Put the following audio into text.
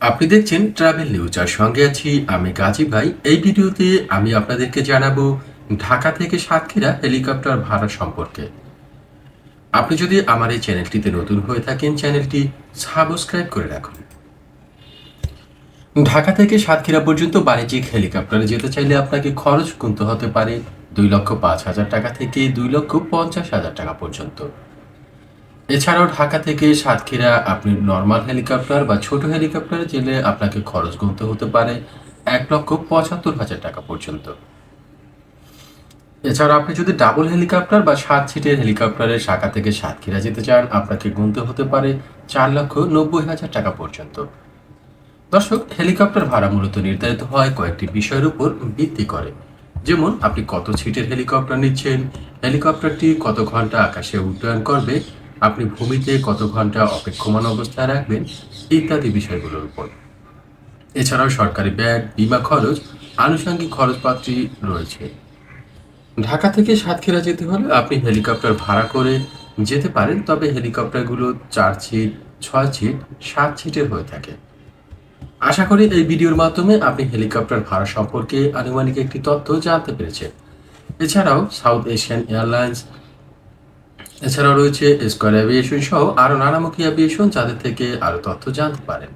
আপনি দেখছেন travel news আর সঙ্গে আছি আমি গাজী ভাই। এই ভিডিওতে আমি আপনাদেরকে জানাব ঢাকা থেকে সাতক্ষীরা হেলিকপ্টার ভাড়া সম্পর্কে। আপনি যদি আমার এই চ্যানেলটিতে নতুন হয়ে থাকেন, চ্যানেলটি সাবস্ক্রাইব করে রাখুন। ঢাকা থেকে সাতক্ষীরা পর্যন্ত বাণিজ্যিক হেলিকপ্টারে যেতে চাইলে আপনাকে খরচ গুনতে হতে পারে দুই লক্ষ পাঁচ হাজার টাকা থেকে দুই লক্ষ পঞ্চাশ হাজার টাকা পর্যন্ত। এছাড়াও ঢাকা থেকে সাতক্ষীরা আপনি নর্মাল হেলিকপ্টার বা ছোট হেলিকপ্টারে গেলে আপনাকে খরচ গুনতে হতে পারে এক লক্ষ পঁচাত্তর হাজার টাকা পর্যন্ত। এছাড়া আপনি যদি ডাবল হেলিকপ্টার বা সাত সিটের হেলিকপ্টারে ঢাকা থেকে সাতক্ষীরা যেতে চান, আপনাকে গুনতে হতে পারে চার লক্ষ নব্বই হাজার টাকা পর্যন্ত। দর্শক হেলিকপ্টার ভাড়া মূলত নির্ধারিত হয় কয়েকটি বিষয়ের উপর ভিত্তি করে। যেমন, আপনি কত সিটের হেলিকপ্টার নিচ্ছেন হেলিকপ্টারটি কত ঘণ্টা আকাশে উড্ডয়ন করবে আপনি ভূমিতে কত ঘণ্টা অপেক্ষমান অবস্থায় রাখবেন, ইত্যাদি বিষয়গুলোর উপর। এছাড়াও সরকারি ব্যাগ, বিমা খরচ, আনুষঙ্গিক খরচপাতি রয়েছে। ঢাকা থেকে সাতক্ষীরা যেতে হলে আপনি হেলিকপ্টার ভাড়া করে যেতে পারেন, তবে হেলিকপ্টারগুলো চার সিট ছয় সিট সাত সিটের হয়ে থাকে। আশা করি এই ভিডিওর মাধ্যমে আপনি হেলিকপ্টার ভাড়া সম্পর্কে আনুমানিক একটি তথ্য জানতে পেরেছেন। এছাড়াও সাউথ এশিয়ান এয়ারলাইন্স এছাড়াও রয়েছে স্কয়ার অ্যাভিয়েশন সহ আরও নানামুখী অ্যাভিয়েশন যাদের থেকে আরও তথ্য জানতে পারেন।